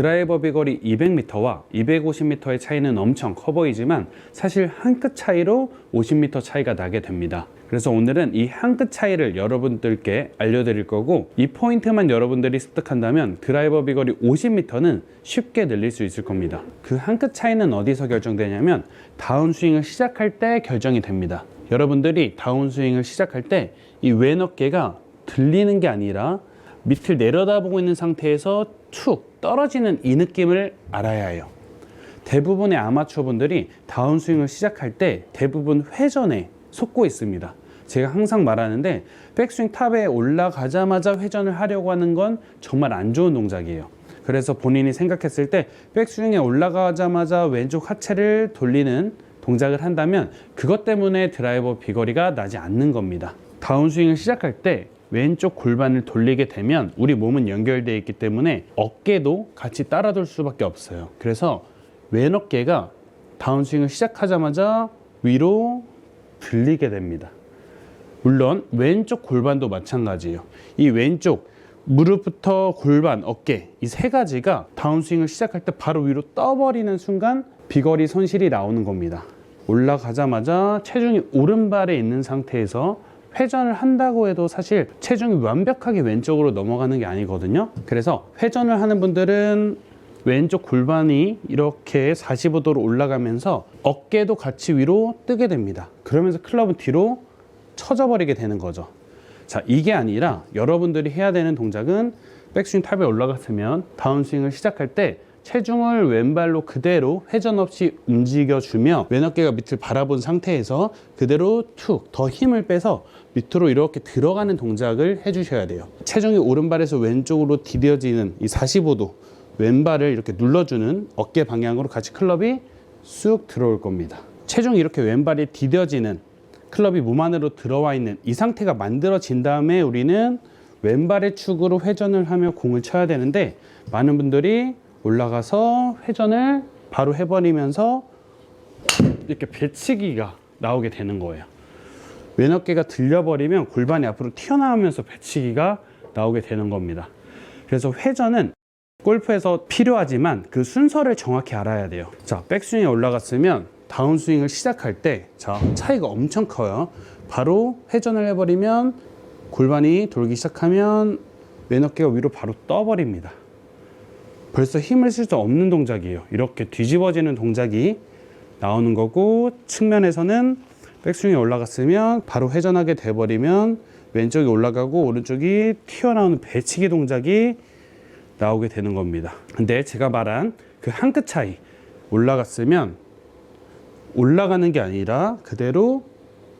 드라이버 비거리 200m와 250m의 차이는 엄청 커 보이지만 사실 한 끗 차이로 50m 차이가 나게 됩니다. 그래서 오늘은 이 한 끗 차이를 여러분들께 알려드릴 거고 이 포인트만 여러분들이 습득한다면 드라이버 비거리 50m는 쉽게 늘릴 수 있을 겁니다. 그 한 끗 차이는 어디서 결정되냐면 다운스윙을 시작할 때 결정이 됩니다. 여러분들이 다운스윙을 시작할 때 이 왼 어깨가 들리는 게 아니라 밑을 내려다보고 있는 상태에서 툭 떨어지는 이 느낌을 알아야 해요. 대부분의 아마추어 분들이 다운스윙을 시작할 때 대부분 회전에 속고 있습니다. 제가 항상 말하는데 백스윙 탑에 올라가자마자 회전을 하려고 하는 건 정말 안 좋은 동작이에요. 그래서 본인이 생각했을 때 백스윙에 올라가자마자 왼쪽 하체를 돌리는 동작을 한다면 그것 때문에 드라이버 비거리가 나지 않는 겁니다. 다운스윙을 시작할 때 왼쪽 골반을 돌리게 되면 우리 몸은 연결되어 있기 때문에 어깨도 같이 따라돌 수밖에 없어요. 그래서 왼 어깨가 다운스윙을 시작하자마자 위로 들리게 됩니다. 물론 왼쪽 골반도 마찬가지예요. 이 왼쪽 무릎부터 골반, 어깨 이 세 가지가 다운스윙을 시작할 때 바로 위로 떠버리는 순간 비거리 손실이 나오는 겁니다. 올라가자마자 체중이 오른발에 있는 상태에서 회전을 한다고 해도 사실 체중이 완벽하게 왼쪽으로 넘어가는 게 아니거든요. 그래서 회전을 하는 분들은 왼쪽 골반이 이렇게 45도로 올라가면서 어깨도 같이 위로 뜨게 됩니다. 그러면서 클럽은 뒤로 쳐져 버리게 되는 거죠. 자, 이게 아니라 여러분들이 해야 되는 동작은 백스윙 탑에 올라갔으면 다운스윙을 시작할 때 체중을 왼발로 그대로 회전 없이 움직여주며 왼 어깨가 밑을 바라본 상태에서 그대로 툭 더 힘을 빼서 밑으로 이렇게 들어가는 동작을 해주셔야 돼요. 체중이 오른발에서 왼쪽으로 디뎌지는 이 45도 왼발을 이렇게 눌러주는 어깨 방향으로 같이 클럽이 쑥 들어올 겁니다. 체중이 이렇게 왼발이 디뎌지는 클럽이 몸 안으로 들어와 있는 이 상태가 만들어진 다음에 우리는 왼발의 축으로 회전을 하며 공을 쳐야 되는데 많은 분들이 올라가서 회전을 바로 해버리면서 이렇게 배치기가 나오게 되는 거예요. 왼 어깨가 들려버리면 골반이 앞으로 튀어나오면서 배치기가 나오게 되는 겁니다. 그래서 회전은 골프에서 필요하지만 그 순서를 정확히 알아야 돼요. 자, 백스윙에 올라갔으면 다운스윙을 시작할 때, 자, 차이가 엄청 커요. 바로 회전을 해버리면 골반이 돌기 시작하면 왼 어깨가 위로 바로 떠버립니다. 벌써 힘을 쓸 수 없는 동작이에요. 이렇게 뒤집어지는 동작이 나오는 거고, 측면에서는 백스윙에 올라갔으면 바로 회전하게 돼버리면 왼쪽이 올라가고 오른쪽이 튀어나오는 배치기 동작이 나오게 되는 겁니다. 근데 제가 말한 그 한 끗 차이 올라갔으면 올라가는 게 아니라 그대로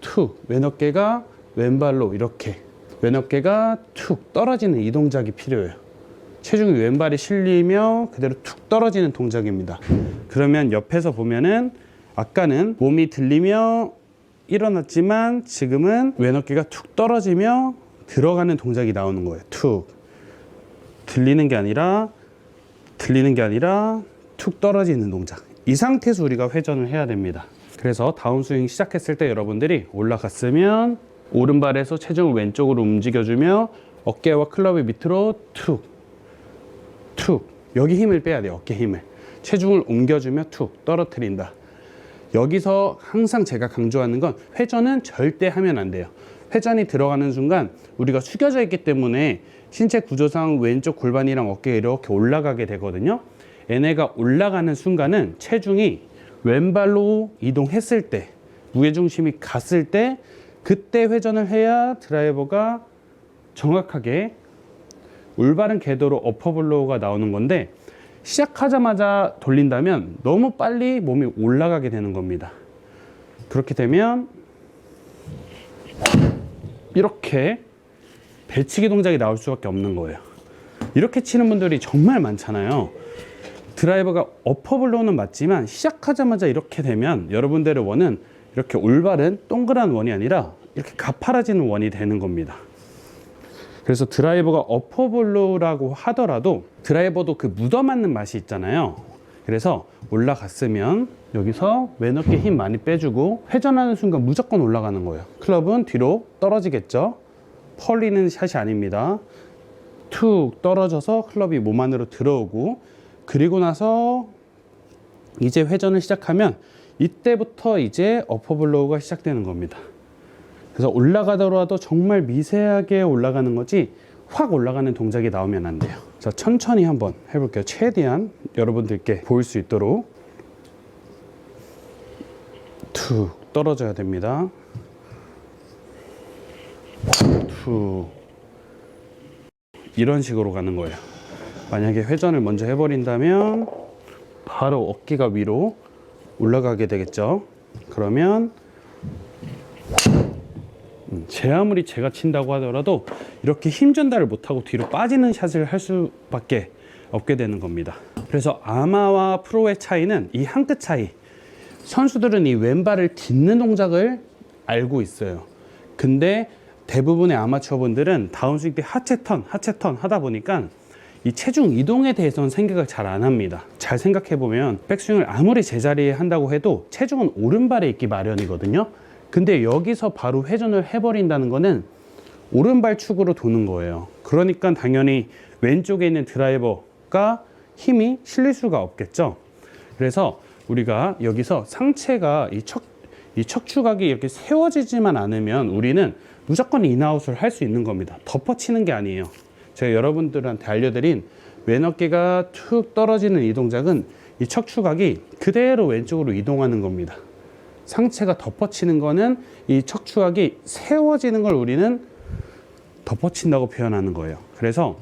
툭 왼 어깨가 왼발로 이렇게 왼 어깨가 툭 떨어지는 이 동작이 필요해요. 체중이 왼발이 실리며 그대로 툭 떨어지는 동작입니다. 그러면 옆에서 보면은 아까는 몸이 들리며 일어났지만 지금은 왼 어깨가 툭 떨어지며 들어가는 동작이 나오는 거예요. 툭. 들리는 게 아니라 들리는 게 아니라 툭 떨어지는 동작. 이 상태에서 우리가 회전을 해야 됩니다. 그래서 다운스윙 시작했을 때 여러분들이 올라갔으면 오른발에서 체중을 왼쪽으로 움직여주며 어깨와 클럽의 밑으로 툭, 툭. 여기 힘을 빼야 돼요. 어깨 힘을. 체중을 옮겨주며 툭 떨어뜨린다. 여기서 항상 제가 강조하는 건 회전은 절대 하면 안 돼요. 회전이 들어가는 순간 우리가 숙여져 있기 때문에 신체 구조상 왼쪽 골반이랑 어깨가 이렇게 올라가게 되거든요. 얘네가 올라가는 순간은 체중이 왼발로 이동했을 때, 무게중심이 갔을 때, 그때 회전을 해야 드라이버가 정확하게 올바른 궤도로 어퍼블로우가 나오는 건데 시작하자마자 돌린다면 너무 빨리 몸이 올라가게 되는 겁니다. 그렇게 되면 이렇게 배치기 동작이 나올 수밖에 없는 거예요. 이렇게 치는 분들이 정말 많잖아요. 드라이버가 어퍼블로우는 맞지만 시작하자마자 이렇게 되면 여러분들의 원은 이렇게 올바른 동그란 원이 아니라 이렇게 가파라지는 원이 되는 겁니다. 그래서 드라이버가 어퍼블로우라고 하더라도 드라이버도 그 묻어맞는 맛이 있잖아요. 그래서 올라갔으면 여기서 왼 어깨 힘 많이 빼주고 회전하는 순간 무조건 올라가는 거예요. 클럽은 뒤로 떨어지겠죠. 펄리는 샷이 아닙니다. 툭 떨어져서 클럽이 몸 안으로 들어오고 그리고 나서 이제 회전을 시작하면 이때부터 이제 어퍼블로우가 시작되는 겁니다. 그래서 올라가더라도 정말 미세하게 올라가는 거지 확 올라가는 동작이 나오면 안 돼요. 자, 천천히 한번 해볼게요. 최대한 여러분들께 보일 수 있도록 툭 떨어져야 됩니다. 툭 이런 식으로 가는 거예요. 만약에 회전을 먼저 해버린다면 바로 어깨가 위로 올라가게 되겠죠. 그러면 음, 제 아무리 제가 친다고 하더라도 이렇게 힘 전달을 못하고 뒤로 빠지는 샷을 할 수밖에 없게 되는 겁니다. 그래서 아마와 프로의 차이는 이 한 끗 차이. 선수들은 이 왼발을 딛는 동작을 알고 있어요. 근데 대부분의 아마추어 분들은 다운스윙 때 하체 턴, 하체 턴 하다 보니까 이 체중 이동에 대해서는 생각을 잘 안 합니다. 잘 생각해 보면 백스윙을 아무리 제자리에 한다고 해도 체중은 오른발에 있기 마련이거든요. 근데 여기서 바로 회전을 해버린다는 거는 오른발 축으로 도는 거예요. 그러니까 당연히 왼쪽에 있는 드라이버가 힘이 실릴 수가 없겠죠. 그래서 우리가 여기서 상체가 이 척, 이 척추각이 이렇게 세워지지만 않으면 우리는 무조건 인아웃을 할 수 있는 겁니다. 덮어치는 게 아니에요. 제가 여러분들한테 알려드린 왼 어깨가 툭 떨어지는 이 동작은 이 척추각이 그대로 왼쪽으로 이동하는 겁니다. 상체가 덮어치는 거는 이 척추각이 세워지는 걸 우리는 덮어친다고 표현하는 거예요. 그래서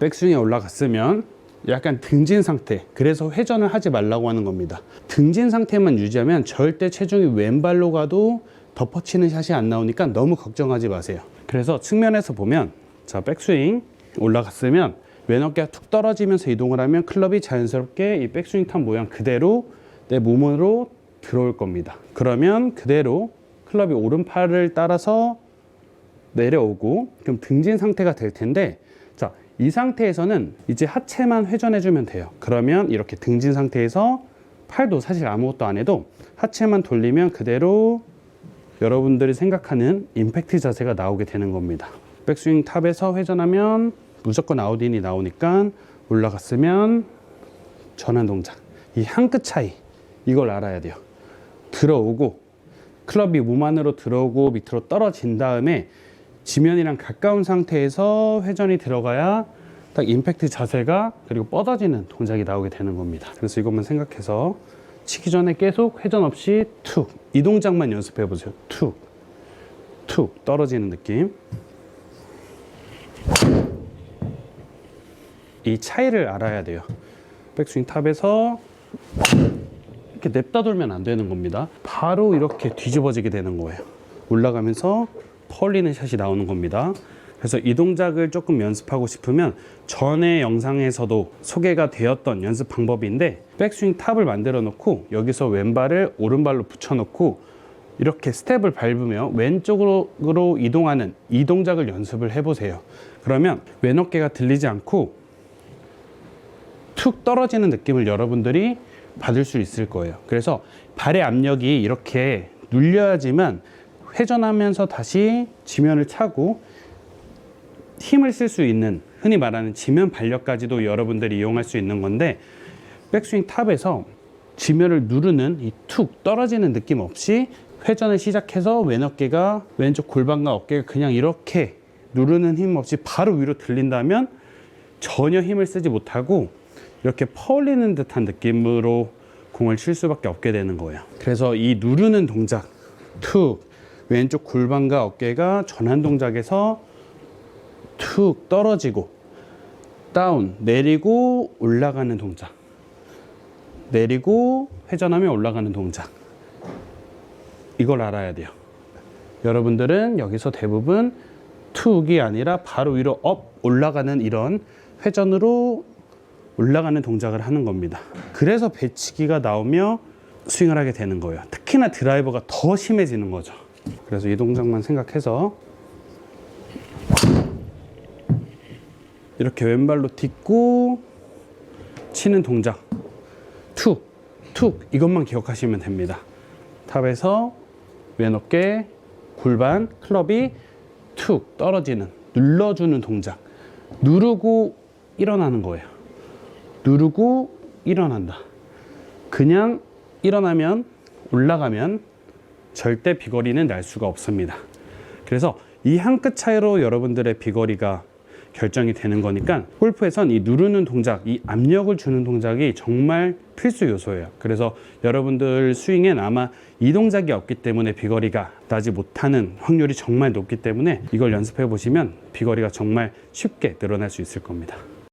백스윙에 올라갔으면 약간 등진 상태. 그래서 회전을 하지 말라고 하는 겁니다. 등진 상태만 유지하면 절대 체중이 왼발로 가도 덮어치는 샷이 안 나오니까 너무 걱정하지 마세요. 그래서 측면에서 보면 자 백스윙 올라갔으면 왼 어깨가 툭 떨어지면서 이동을 하면 클럽이 자연스럽게 이 백스윙 탑 모양 그대로 내 몸으로 들어올 겁니다. 그러면 그대로 클럽이 오른팔을 따라서 내려오고 그럼 등진 상태가 될 텐데 자, 이 상태에서는 이제 하체만 회전해 주면 돼요. 그러면 이렇게 등진 상태에서 팔도 사실 아무것도 안 해도 하체만 돌리면 그대로 여러분들이 생각하는 임팩트 자세가 나오게 되는 겁니다. 백스윙 탑에서 회전하면 무조건 아웃인이 나오니까 올라갔으면 전환 동작. 이 한 끗 차이. 이걸 알아야 돼요. 들어오고 클럽이 몸 안으로 들어오고 밑으로 떨어진 다음에 지면이랑 가까운 상태에서 회전이 들어가야 딱 임팩트 자세가 그리고 뻗어지는 동작이 나오게 되는 겁니다. 그래서 이것만 생각해서 치기 전에 계속 회전 없이 툭 이 동작만 연습해 보세요. 툭 툭 떨어지는 느낌. 이 차이를 알아야 돼요. 백스윙 탑에서 이렇게 냅다 돌면 안 되는 겁니다. 바로 이렇게 뒤집어지게 되는 거예요. 올라가면서 펄리는 샷이 나오는 겁니다. 그래서 이 동작을 조금 연습하고 싶으면 전에 영상에서도 소개가 되었던 연습 방법인데 백스윙 탑을 만들어 놓고 여기서 왼발을 오른발로 붙여 놓고 이렇게 스텝을 밟으며 왼쪽으로 이동하는 이 동작을 연습을 해 보세요. 그러면 왼 어깨가 들리지 않고 툭 떨어지는 느낌을 여러분들이 받을 수 있을 거예요. 그래서 발의 압력이 이렇게 눌려야지만 회전하면서 다시 지면을 차고 힘을 쓸 수 있는 흔히 말하는 지면 발력까지도 여러분들이 이용할 수 있는 건데 백스윙 탑에서 지면을 누르는 이 툭 떨어지는 느낌 없이 회전을 시작해서 왼 어깨가 왼쪽 골반과 어깨가 그냥 이렇게 누르는 힘 없이 바로 위로 들린다면 전혀 힘을 쓰지 못하고 이렇게 퍼올리는 듯한 느낌으로 공을 칠 수밖에 없게 되는 거예요. 그래서 이 누르는 동작, 툭 왼쪽 골반과 어깨가 전환 동작에서 툭 떨어지고 다운 내리고 올라가는 동작, 내리고 회전하며 올라가는 동작. 이걸 알아야 돼요. 여러분들은 여기서 대부분 툭이 아니라 바로 위로 업 올라가는 이런 회전으로 올라가는 동작을 하는 겁니다. 그래서 배치기가 나오며 스윙을 하게 되는 거예요. 특히나 드라이버가 더 심해지는 거죠. 그래서 이 동작만 생각해서 이렇게 왼발로 딛고 치는 동작 툭, 툭 이것만 기억하시면 됩니다. 탑에서 왼 어깨, 골반, 클럽이 툭 떨어지는 눌러주는 동작 누르고 일어나는 거예요. 누르고 일어난다. 그냥 일어나면 올라가면 절대 비거리는 날 수가 없습니다. 그래서 이 한 끗 차이로 여러분들의 비거리가 결정이 되는 거니까 골프에선 이 누르는 동작, 이 압력을 주는 동작이 정말 필수 요소예요. 그래서 여러분들 스윙엔 아마 이 동작이 없기 때문에 비거리가 나지 못하는 확률이 정말 높기 때문에 이걸 연습해 보시면 비거리가 정말 쉽게 늘어날 수 있을 겁니다.